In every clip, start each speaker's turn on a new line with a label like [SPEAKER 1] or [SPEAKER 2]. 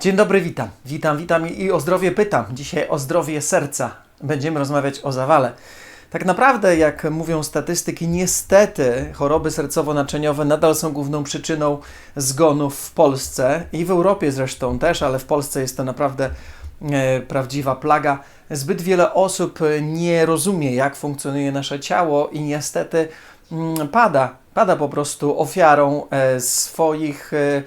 [SPEAKER 1] Dzień dobry, witam. Witam, witam i o zdrowie pytam. Dzisiaj o zdrowie serca. Będziemy rozmawiać o zawale. Tak naprawdę, jak mówią statystyki, niestety choroby sercowo-naczyniowe nadal są główną przyczyną zgonów w Polsce i w Europie zresztą też, ale w Polsce jest to naprawdę e, prawdziwa plaga. Zbyt wiele osób nie rozumie, jak funkcjonuje nasze ciało i niestety mm, pada, pada po prostu ofiarą e, swoich e,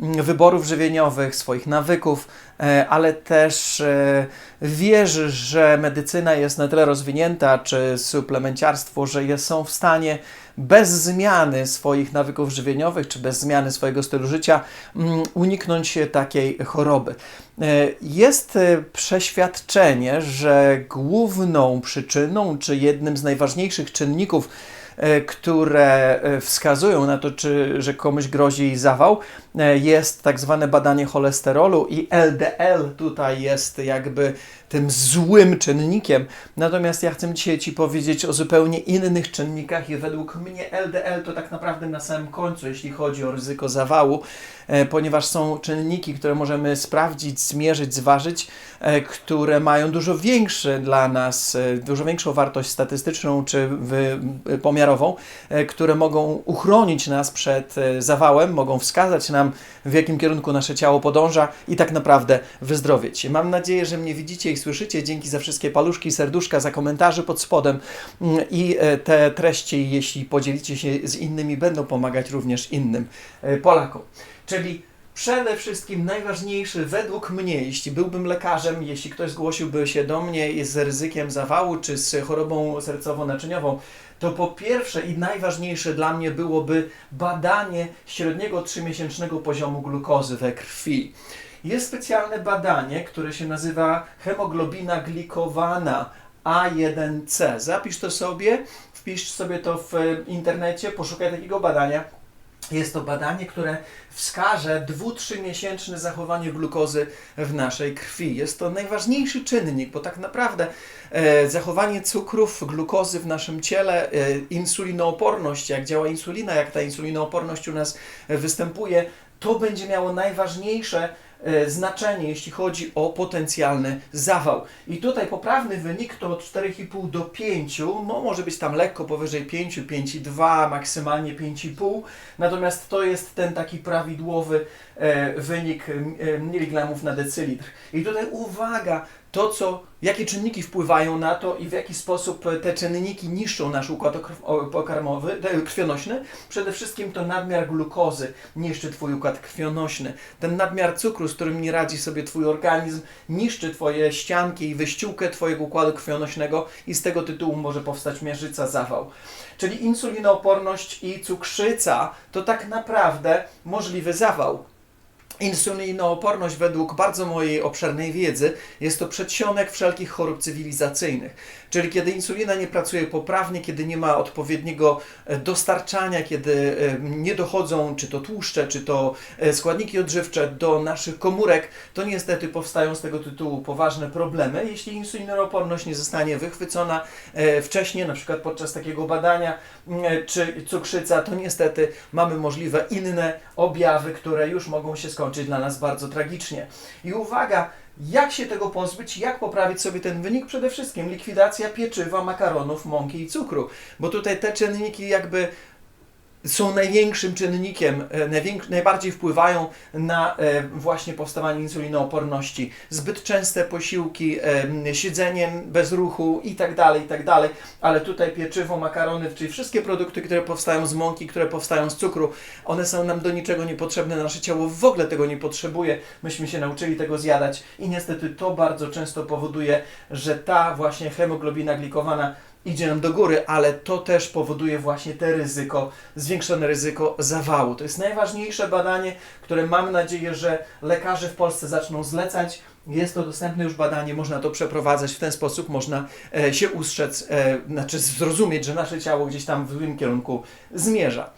[SPEAKER 1] wyborów żywieniowych, swoich nawyków, e, ale też e, wierzy, że medycyna jest na tyle rozwinięta, czy suplemenciarstwo, że są w stanie bez zmiany swoich nawyków żywieniowych, czy bez zmiany swojego stylu życia mm, uniknąć takiej choroby. E, Jest przeświadczenie, że główną przyczyną, czy jednym z najważniejszych czynników, które wskazują na to, czy, że komuś grozi zawał, jest tak zwane badanie cholesterolu i LDL tutaj jest jakby tym złym czynnikiem. Natomiast ja chcę dzisiaj Ci powiedzieć o zupełnie innych czynnikach i według mnie LDL to tak naprawdę na samym końcu, jeśli chodzi o ryzyko zawału, e, ponieważ są czynniki, które możemy sprawdzić, zmierzyć, zważyć, e, które mają dużo większy dla nas, e, dużo większą wartość statystyczną czy e, pomiarową, e, które mogą uchronić nas przed e, zawałem, mogą wskazać nam, w jakim kierunku nasze ciało podąża i tak naprawdę wyzdrowieć się. Mam nadzieję, że mnie widzicie i słyszycie. Dzięki za wszystkie paluszki, serduszka, za komentarze pod spodem Mm, i e, te treści, jeśli podzielicie się z innymi, będą pomagać również innym e, Polakom. Czyli Przede wszystkim najważniejszy według mnie, jeśli byłbym lekarzem, jeśli ktoś zgłosiłby się do mnie z ryzykiem zawału czy z chorobą sercowo-naczyniową, to po pierwsze i najważniejsze dla mnie byłoby badanie średniego trzymiesięcznego poziomu glukozy we krwi. Jest specjalne badanie, które się nazywa hemoglobina glikowana A1C. Zapisz to sobie, wpisz sobie to w e, internecie, poszukaj takiego badania. Jest to badanie, które wskaże 2-3 miesięczne zachowanie glukozy w naszej krwi. Jest to najważniejszy czynnik, bo tak naprawdę e, zachowanie cukrów, glukozy w naszym ciele, e, insulinooporność, jak działa insulina, jak ta insulinooporność u nas występuje, to będzie miało najważniejsze znaczenie, jeśli chodzi o potencjalny zawał. I tutaj poprawny wynik to od 4,5 do 5, no może być tam lekko powyżej 5, 5,2, maksymalnie 5,5, natomiast to jest ten taki prawidłowy e, wynik e, miligramów na decylitr. I tutaj uwaga, to co, jakie czynniki wpływają na to i w jaki sposób te czynniki niszczą nasz układ pokarmowy, krwionośny. Przede wszystkim to nadmiar glukozy niszczy Twój układ krwionośny. Ten nadmiar cukru, z którym nie radzi sobie Twój organizm, niszczy Twoje ścianki i wyściółkę Twojego układu krwionośnego i z tego tytułu może powstać miażdżyca, zawał. Czyli insulinooporność i cukrzyca to tak naprawdę możliwy zawał. Insulinooporność według bardzo mojej obszernej wiedzy jest to przedsionek wszelkich chorób cywilizacyjnych. Czyli kiedy insulina nie pracuje poprawnie, kiedy nie ma odpowiedniego e, dostarczania, kiedy e, nie dochodzą czy to tłuszcze, czy to e, składniki odżywcze do naszych komórek, to niestety powstają z tego tytułu poważne problemy. Jeśli insulinooporność nie zostanie wychwycona wcześniej, na przykład podczas takiego badania, czy cukrzyca, to niestety mamy możliwe inne objawy, które już mogą się skończyć dla nas bardzo tragicznie. I uwaga, jak się tego pozbyć, jak poprawić sobie ten wynik? Przede wszystkim likwidacja pieczywa, makaronów, mąki i cukru, bo tutaj te czynniki jakby są największym czynnikiem, e, najwięk- najbardziej wpływają na e, właśnie powstawanie insulinooporności. Zbyt częste posiłki, e, siedzenie bez ruchu tak tak dalej, ale tutaj pieczywo, makarony, czyli wszystkie produkty, które powstają z mąki, które powstają z cukru, one są nam do niczego niepotrzebne, nasze ciało w ogóle tego nie potrzebuje, myśmy się nauczyli tego zjadać. I niestety to bardzo często powoduje, że ta właśnie hemoglobina glikowana idzie nam do góry, ale to też powoduje właśnie te ryzyko, zwiększone ryzyko zawału. To jest najważniejsze badanie, które mam nadzieję, że lekarze w Polsce zaczną zlecać. Jest to dostępne już badanie, można to przeprowadzać w ten sposób, można e, się ustrzec, e, znaczy zrozumieć, że nasze ciało gdzieś tam w złym kierunku zmierza.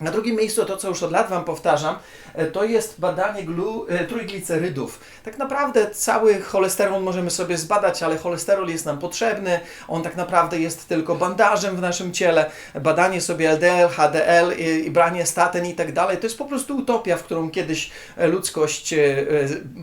[SPEAKER 1] Na drugim miejscu to, co już od lat Wam powtarzam, e, to jest badanie glu, e, trójglicerydów. Tak naprawdę cały cholesterol możemy sobie zbadać, ale cholesterol jest nam potrzebny. On tak naprawdę jest tylko bandażem w naszym ciele. Badanie sobie LDL, HDL i, i branie statyn i tak dalej, to jest po prostu utopia, w którą kiedyś e, ludzkość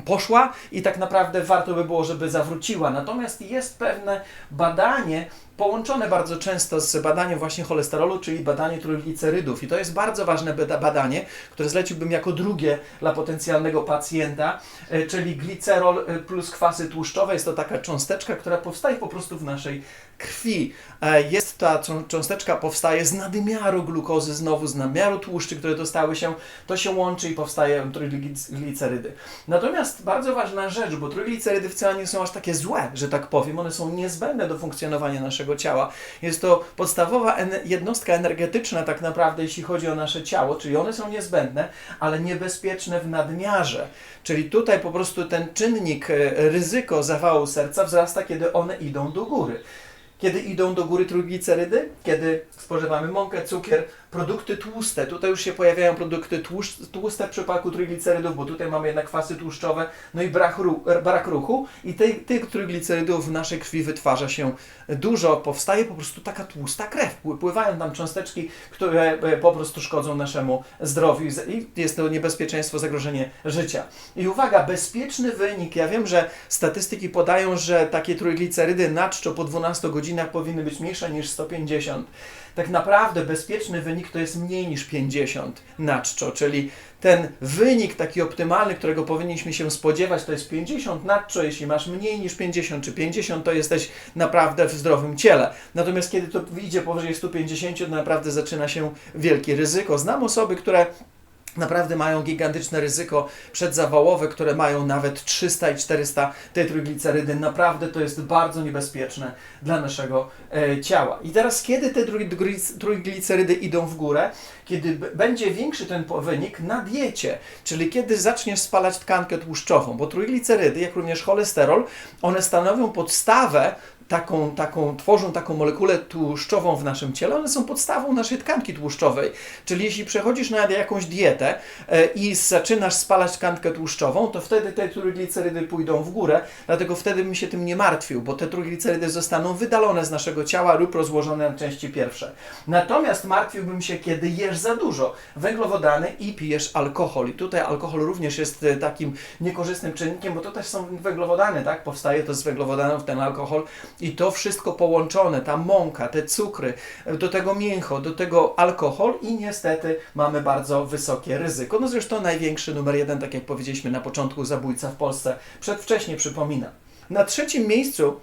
[SPEAKER 1] poszła i tak naprawdę warto by było, żeby zawróciła. Natomiast jest pewne badanie, połączone bardzo często z badaniem właśnie cholesterolu, czyli badanie trójglicerydów. I to jest bardzo ważne bada- badanie, które zleciłbym jako drugie dla potencjalnego pacjenta, e, czyli glicerol e, plus kwasy tłuszczowe. Jest to taka cząsteczka, która powstaje po prostu w naszej krwi. E, Jest ta czą- cząsteczka powstaje z nadmiaru glukozy, znowu z nadmiaru tłuszczy, które dostały się, to się łączy i powstają trójglicerydy. Natomiast bardzo ważna rzecz, bo trójglicerydy wcale nie są aż takie złe, że tak powiem, one są niezbędne do funkcjonowania naszego ciała. Jest to podstawowa jednostka energetyczna tak naprawdę, jeśli chodzi o nasze ciało, czyli one są niezbędne, ale niebezpieczne w nadmiarze. Czyli tutaj po prostu ten czynnik e, ryzyko zawału serca wzrasta, kiedy one idą do góry. Kiedy idą do góry trójglicerydy? Kiedy spożywamy mąkę, cukier, produkty tłuste. Tutaj już się pojawiają produkty tłuste w przypadku trójglicerydów, bo tutaj mamy jednak kwasy tłuszczowe, no i brak, brak ruchu. I tej, tych trójglicerydów w naszej krwi wytwarza się dużo, powstaje po prostu taka tłusta krew. Pły- Pływają tam cząsteczki, które e, po prostu szkodzą naszemu zdrowiu i jest to niebezpieczeństwo, zagrożenie życia. I uwaga, bezpieczny wynik. Ja wiem, że statystyki podają, że takie trójglicerydy na czczo po 12 godzinach powinny być mniejsze niż 150. Tak naprawdę bezpieczny wynik to jest mniej niż 50 na czczo, czyli ten wynik taki optymalny, którego powinniśmy się spodziewać, to jest 50 na czczo. Jeśli masz mniej niż 50 czy 50, to jesteś naprawdę w zdrowym ciele. Natomiast kiedy to idzie powyżej 150, to naprawdę zaczyna się wielkie ryzyko. Znam osoby, które naprawdę mają gigantyczne ryzyko przedzawałowe, które mają nawet 300 i 400 tetroglicerydy. Naprawdę to jest bardzo niebezpieczne dla naszego e, ciała. I teraz, kiedy te trójglic- trójglicerydy idą w górę? Kiedy będzie większy ten wynik na diecie, czyli kiedy zaczniesz spalać tkankę tłuszczową, bo trójglicerydy, jak również cholesterol, one stanowią podstawę taką, taką, tworzą taką molekulę tłuszczową w naszym ciele, one są podstawą naszej tkanki tłuszczowej. Czyli jeśli przechodzisz na jakąś dietę e, i zaczynasz spalać tkankę tłuszczową, to wtedy te trójglicerydy pójdą w górę, dlatego wtedy bym się tym nie martwił, bo te trójglicerydy zostaną wydalone z naszego ciała lub rozłożone na części pierwsze. Natomiast martwiłbym się, kiedy jesz za dużo węglowodany i pijesz alkohol. I tutaj alkohol również jest e, takim niekorzystnym czynnikiem, bo to też są węglowodany, tak? Powstaje to z węglowodanów ten alkohol i to wszystko połączone, ta mąka, te cukry, do tego mięcho, do tego alkohol i niestety mamy bardzo wysokie ryzyko. No zresztą największy numer jeden, tak jak powiedzieliśmy na początku, zabójca w Polsce przedwcześnie przypomina. Na trzecim miejscu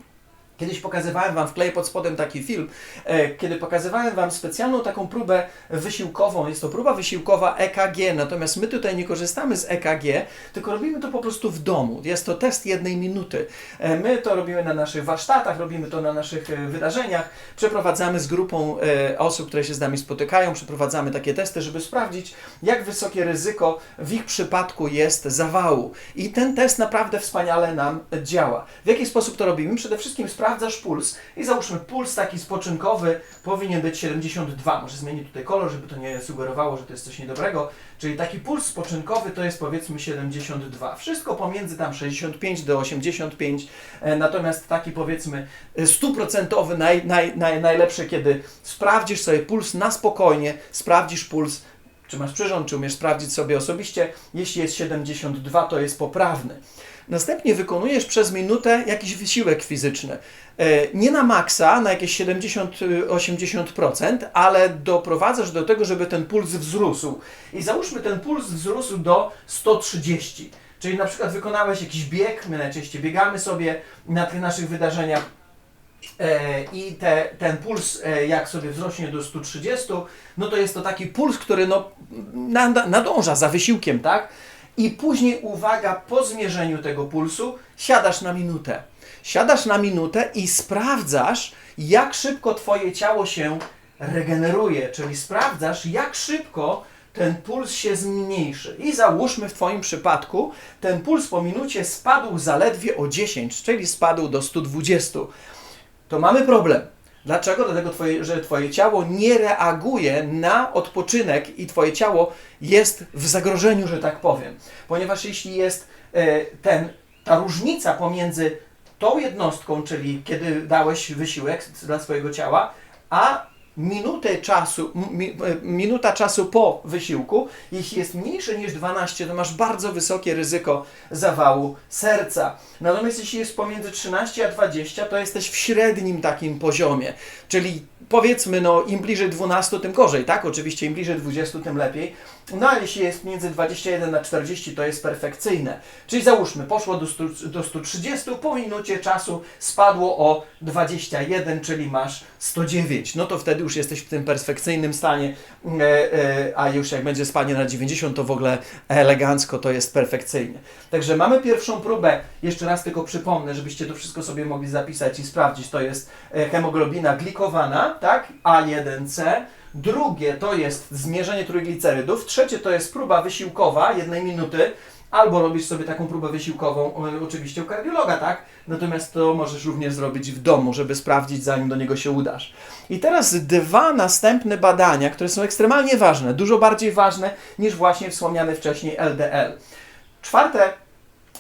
[SPEAKER 1] Kiedyś pokazywałem Wam, wkleję pod spodem taki film, e, kiedy pokazywałem Wam specjalną taką próbę wysiłkową. Jest to próba wysiłkowa EKG, natomiast my tutaj nie korzystamy z EKG, tylko robimy to po prostu w domu. Jest to test jednej minuty. E, my to robimy na naszych warsztatach, robimy to na naszych e, wydarzeniach, przeprowadzamy z grupą osób, które się z nami spotykają, przeprowadzamy takie testy, żeby sprawdzić, jak wysokie ryzyko w ich przypadku jest zawału. I ten test naprawdę wspaniale nam działa. W jaki sposób to robimy? Przede wszystkim sprawdzasz puls i załóżmy puls taki spoczynkowy powinien być 72. Może zmienię tutaj kolor, żeby to nie sugerowało, że to jest coś niedobrego. Czyli taki puls spoczynkowy to jest powiedzmy 72. Wszystko pomiędzy tam 65 do 85. E, Natomiast taki powiedzmy e, stuprocentowy naj, naj, naj, najlepszy, kiedy sprawdzisz sobie puls na spokojnie, sprawdzisz puls czy masz przyrząd, czy umiesz sprawdzić sobie osobiście. Jeśli jest 72, to jest poprawny. Następnie wykonujesz przez minutę jakiś wysiłek fizyczny. E, Nie na maksa, na jakieś 70-80%, ale doprowadzasz do tego, żeby ten puls wzrósł. I załóżmy, ten puls wzrósł do 130. Czyli na przykład wykonałeś jakiś bieg, my najczęściej biegamy sobie na tych naszych wydarzeniach, E, i te, ten puls, e, jak sobie wzrośnie do 130, no to jest to taki puls, który no, nadąża za wysiłkiem, tak? I później, uwaga, po zmierzeniu tego pulsu siadasz na minutę. Siadasz na minutę i sprawdzasz, jak szybko Twoje ciało się regeneruje, czyli sprawdzasz, jak szybko ten puls się zmniejszy. I załóżmy w Twoim przypadku, ten puls po minucie spadł zaledwie o 10, czyli spadł do 120 to mamy problem, Dlaczego? Dlatego, twoje, że Twoje ciało nie reaguje na odpoczynek i Twoje ciało jest w zagrożeniu, że tak powiem. Ponieważ jeśli jest e, ten, ta różnica pomiędzy tą jednostką, czyli kiedy dałeś wysiłek dla swojego ciała, a minutę czasu, mi, e, minuta czasu po wysiłku, jeśli jest mniejsze niż 12, to masz bardzo wysokie ryzyko zawału serca. Natomiast jeśli jest pomiędzy 13 a 20, to jesteś w średnim takim poziomie. Czyli powiedzmy, no im bliżej 12, tym gorzej, tak? Oczywiście im bliżej 20, tym lepiej. No ale jeśli jest między 21 a 40, to jest perfekcyjne. Czyli załóżmy, poszło do, 100, do 130, po minucie czasu spadło o 21, czyli masz 109. No to wtedy już jesteś w tym perfekcyjnym stanie, e, e, a już jak będzie spadnie na 90, to w ogóle elegancko, to jest perfekcyjnie. Także mamy pierwszą próbę, jeszcze raz tylko przypomnę, żebyście to wszystko sobie mogli zapisać i sprawdzić. To jest e, hemoglobina glikowana, tak? A1C. Drugie to jest zmierzenie trójglicerydów. Trzecie to jest próba wysiłkowa jednej minuty. Albo robisz sobie taką próbę wysiłkową, oczywiście u kardiologa, tak? Natomiast to możesz również zrobić w domu, żeby sprawdzić, zanim do niego się udasz. I teraz dwa następne badania, które są ekstremalnie ważne, dużo bardziej ważne niż właśnie wspomniane wcześniej LDL. Czwarte,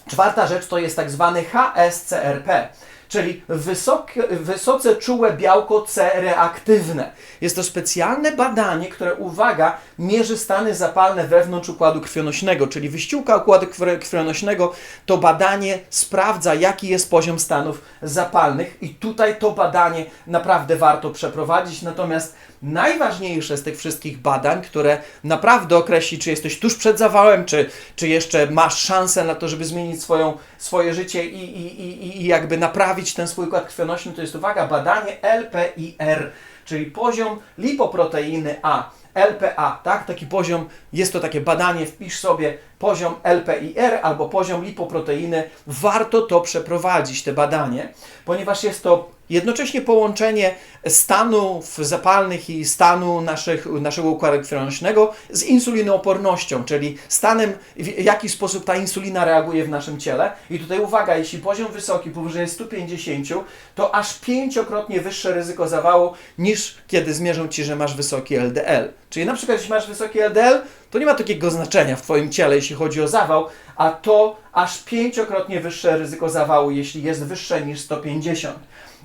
[SPEAKER 1] czwarta rzecz to jest tak zwany HSCRP czyli wysokie, wysoce czułe białko C reaktywne. Jest to specjalne badanie, które, uwaga, mierzy stany zapalne wewnątrz układu krwionośnego, czyli wyściółka układu krwionośnego to badanie sprawdza, jaki jest poziom stanów zapalnych i tutaj to badanie naprawdę warto przeprowadzić, natomiast najważniejsze z tych wszystkich badań, które naprawdę określi, czy jesteś tuż przed zawałem, czy, czy jeszcze masz szansę na to, żeby zmienić swoją, swoje życie i, i, i, i jakby naprawić ten swój układ krwionośny, to jest, uwaga, badanie LPIR, czyli poziom lipoproteiny A. LPA, tak? Taki poziom, jest to takie badanie, wpisz sobie poziom LPIR albo poziom lipoproteiny. Warto to przeprowadzić, te badanie, ponieważ jest to jednocześnie połączenie stanów zapalnych i stanu naszych, naszego układu krwionośnego z insulinoopornością, czyli stanem, w jaki sposób ta insulina reaguje w naszym ciele. I tutaj uwaga, jeśli poziom wysoki, powyżej 150, to aż pięciokrotnie wyższe ryzyko zawału niż kiedy zmierzą Ci, że masz wysoki LDL. Czyli na przykład, jeśli masz wysoki LDL, to nie ma takiego znaczenia w Twoim ciele, jeśli chodzi o zawał, a to aż pięciokrotnie wyższe ryzyko zawału, jeśli jest wyższe niż 150.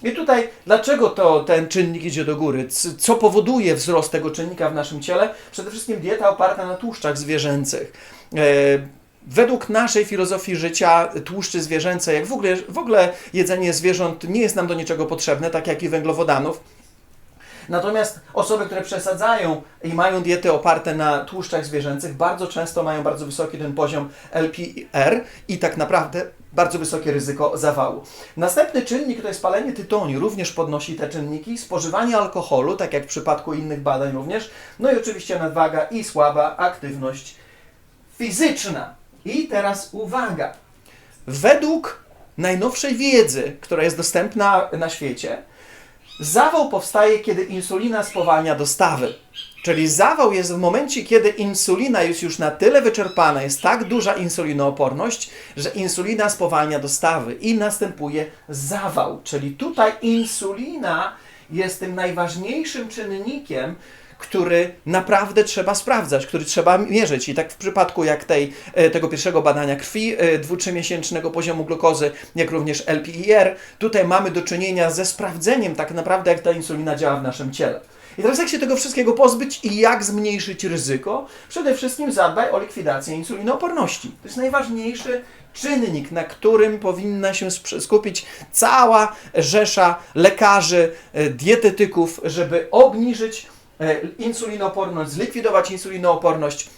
[SPEAKER 1] I tutaj, dlaczego to ten czynnik idzie do góry? Co powoduje wzrost tego czynnika w naszym ciele? Przede wszystkim dieta oparta na tłuszczach zwierzęcych. E, według naszej filozofii życia tłuszczy zwierzęce, jak w ogóle, w ogóle jedzenie zwierząt nie jest nam do niczego potrzebne, tak jak i węglowodanów. Natomiast osoby, które przesadzają i mają diety oparte na tłuszczach zwierzęcych, bardzo często mają bardzo wysoki ten poziom LPR i tak naprawdę bardzo wysokie ryzyko zawału. Następny czynnik to jest palenie tytoniu, również podnosi te czynniki, spożywanie alkoholu, tak jak w przypadku innych badań również, no i oczywiście nadwaga i słaba aktywność fizyczna. I teraz uwaga. Według najnowszej wiedzy, która jest dostępna na świecie, zawał powstaje, kiedy insulina spowalnia dostawy. Czyli zawał jest w momencie, kiedy insulina jest już na tyle wyczerpana, jest tak duża insulinooporność, że insulina spowalnia dostawy i następuje zawał. Czyli tutaj insulina jest tym najważniejszym czynnikiem, który naprawdę trzeba sprawdzać, który trzeba mierzyć. I tak w przypadku jak tej, e, tego pierwszego badania krwi, e, dwu-trzymiesięcznego poziomu glukozy, jak również LPIR, tutaj mamy do czynienia ze sprawdzeniem tak naprawdę, jak ta insulina działa w naszym ciele. I teraz jak się tego wszystkiego pozbyć i jak zmniejszyć ryzyko? Przede wszystkim zadbaj o likwidację insulinooporności. To jest najważniejszy czynnik, na którym powinna się skupić cała rzesza lekarzy, e, dietetyków, żeby obniżyć insulinooporność, zlikwidować insulinooporność,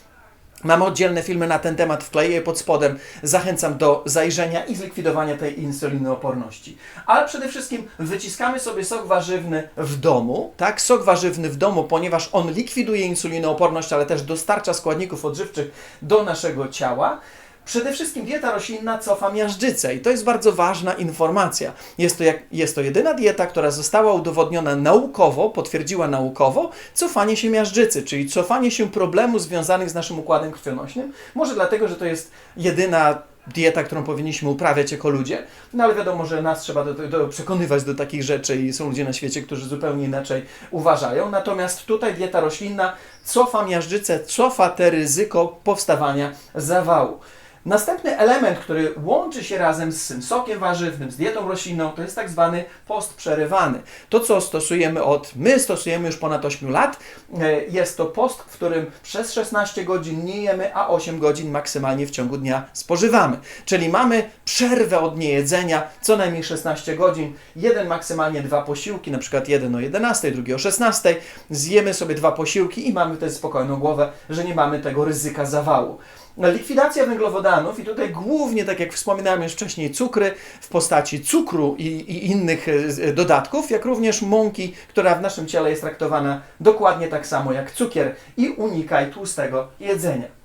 [SPEAKER 1] Mamy oddzielne filmy na ten temat, wkleję je pod spodem. Zachęcam do zajrzenia i zlikwidowania tej insulinooporności. Ale przede wszystkim wyciskamy sobie sok warzywny w domu, tak? Sok warzywny w domu, ponieważ on likwiduje insulinooporność, ale też dostarcza składników odżywczych do naszego ciała. Przede wszystkim dieta roślinna cofa miażdżycę i to jest bardzo ważna informacja. Jest to, jak, jest to jedyna dieta, która została udowodniona naukowo, potwierdziła naukowo cofanie się miażdżycy, czyli cofanie się problemów związanych z naszym układem krwionośnym. Może dlatego, że to jest jedyna dieta, którą powinniśmy uprawiać jako ludzie, no ale wiadomo, że nas trzeba do, do, przekonywać do takich rzeczy i są ludzie na świecie, którzy zupełnie inaczej uważają. Natomiast tutaj dieta roślinna cofa miażdżycę, cofa te ryzyko powstawania zawału. Następny element, który łączy się razem z tym sokiem warzywnym, z dietą roślinną, to jest tak zwany post przerywany. To, co stosujemy od, my stosujemy już ponad 8 lat, e, jest to post, w którym przez 16 godzin nie jemy, a 8 godzin maksymalnie w ciągu dnia spożywamy. Czyli mamy przerwę od niejedzenia, co najmniej 16 godzin, jeden maksymalnie dwa posiłki, na przykład jeden o 11, drugi o 16, zjemy sobie dwa posiłki i mamy wtedy spokojną głowę, że nie mamy tego ryzyka zawału. Likwidacja węglowodanów i tutaj głównie, tak jak wspominałem już wcześniej, cukry w postaci cukru i, i innych e, dodatków, jak również mąki, która w naszym ciele jest traktowana dokładnie tak samo jak cukier i unikaj tłustego jedzenia.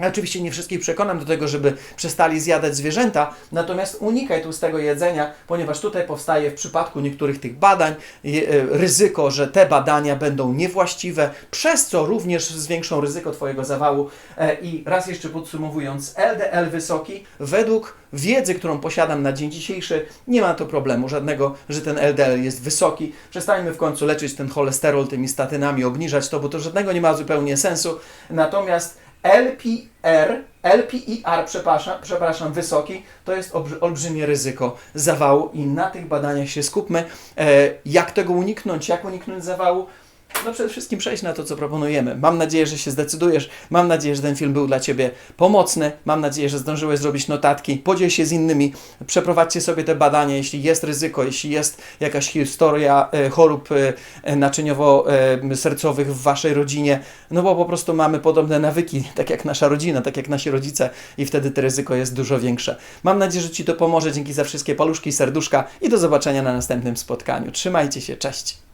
[SPEAKER 1] Oczywiście nie wszystkich przekonam do tego, żeby przestali zjadać zwierzęta, natomiast unikaj tłustego jedzenia, ponieważ tutaj powstaje w przypadku niektórych tych badań e, ryzyko, że te badania będą niewłaściwe, przez co również zwiększą ryzyko Twojego zawału. E, I raz jeszcze podsumowując, LDL wysoki, według wiedzy, którą posiadam na dzień dzisiejszy, nie ma to problemu żadnego, że ten LDL jest wysoki. Przestańmy w końcu leczyć ten cholesterol tymi statynami, obniżać to, bo to żadnego nie ma zupełnie sensu. Natomiast LPR, LPIR, przepraszam, przepraszam, wysoki, to jest olbrzymie ryzyko zawału i na tych badaniach się skupmy. E, jak tego uniknąć, jak uniknąć zawału? No przede wszystkim przejść na to, co proponujemy. Mam nadzieję, że się zdecydujesz. Mam nadzieję, że ten film był dla Ciebie pomocny. Mam nadzieję, że zdążyłeś zrobić notatki. Podziel się z innymi. Przeprowadźcie sobie te badania, jeśli jest ryzyko, jeśli jest jakaś historia e, chorób e, naczyniowo-sercowych w Waszej rodzinie. No bo po prostu mamy podobne nawyki, tak jak nasza rodzina, tak jak nasi rodzice i wtedy to ryzyko jest dużo większe. Mam nadzieję, że Ci to pomoże. Dzięki za wszystkie paluszki, serduszka i do zobaczenia na następnym spotkaniu. Trzymajcie się, cześć!